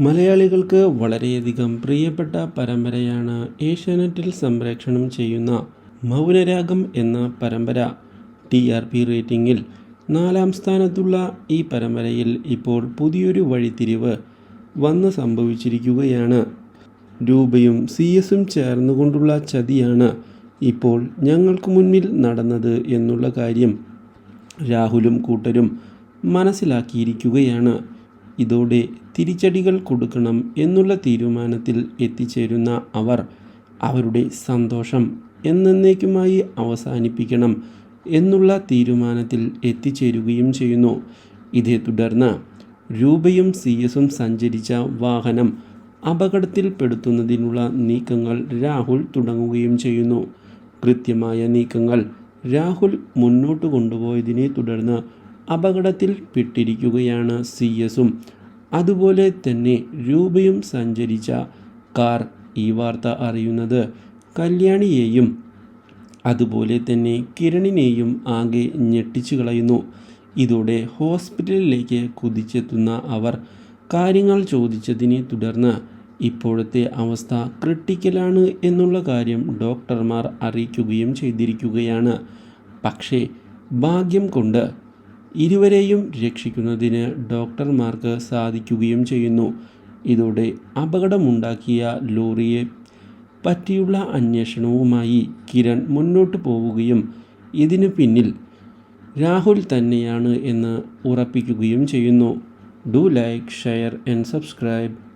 മലയാളികൾക്ക് വളരെയധികം പ്രിയപ്പെട്ട പരമ്പരയാണ് ഏഷ്യാനെറ്റിൽ സംപ്രേക്ഷണം ചെയ്യുന്ന മൗനരാഗം എന്ന പരമ്പര. ടി ആർ പി റേറ്റിംഗിൽ നാലാം സ്ഥാനത്തുള്ള ഈ പരമ്പരയിൽ ഇപ്പോൾ പുതിയൊരു വഴിത്തിരിവ് വന്ന് സംഭവിച്ചിരിക്കുകയാണ്. രൂപയും സി എസും ചേർന്നുകൊണ്ടുള്ള ചതിയാണ് ഇപ്പോൾ ഞങ്ങൾക്ക് മുന്നിൽ നടന്നത് എന്നുള്ള കാര്യം രാഹുലും കൂട്ടരും മനസ്സിലാക്കിയിരിക്കുകയാണ്. ഇതോടെ തിരിച്ചടികൾ കൊടുക്കണം എന്നുള്ള തീരുമാനത്തിൽ എത്തിച്ചേരുന്ന അവർ അവരുടെ സന്തോഷം എന്നേക്കുമായി അവസാനിപ്പിക്കണം എന്നുള്ള തീരുമാനത്തിൽ എത്തിച്ചേരുകയും ചെയ്യുന്നു. ഇതേ തുടർന്ന് രൂപയും സി എസും സഞ്ചരിച്ച വാഹനം അപകടത്തിൽപ്പെടുത്തുന്നതിനുള്ള നീക്കങ്ങൾ രാഹുൽ തുടങ്ങുകയും ചെയ്യുന്നു. കൃത്യമായ നീക്കങ്ങൾ രാഹുൽ മുന്നോട്ട് കൊണ്ടുപോയതിനെ തുടർന്ന് അപകടത്തിൽപ്പെട്ടിരിക്കുകയാണ് സി എസും. അതുപോലെ തന്നെ രൂപയും സഞ്ചരിച്ച കാർ ഈ വാർത്ത അറിയുന്നത് കല്യാണിയെയും അതുപോലെ തന്നെ കിരണിനെയും ആകെ ഞെട്ടിച്ചു കളയുന്നു. ഇതോടെ ഹോസ്പിറ്റലിലേക്ക് കുതിച്ചെത്തുന്ന അവർ കാര്യങ്ങൾ ചോദിച്ചതിനെ തുടർന്ന് ഇപ്പോഴത്തെ അവസ്ഥ ക്രിട്ടിക്കലാണ് എന്നുള്ള കാര്യം ഡോക്ടർമാർ അറിയിക്കുകയും ചെയ്തിരിക്കുകയാണ്. പക്ഷേ ഭാഗ്യം കൊണ്ട് ഇരുവരെയും രക്ഷിക്കുന്നതിന് ഡോക്ടർമാർക്ക് സാധിക്കുകയും ചെയ്യുന്നു. ഇതോടെ അപകടമുണ്ടാക്കിയ ലോറിയെ പറ്റിയുള്ള അന്വേഷണവുമായി കിരൺ മുന്നോട്ട് പോവുകയും ഇതിനു പിന്നിൽ രാഹുൽ തന്നെയാണ് എന്ന് ഉറപ്പിക്കുകയും ചെയ്യുന്നു. Do like share and subscribe.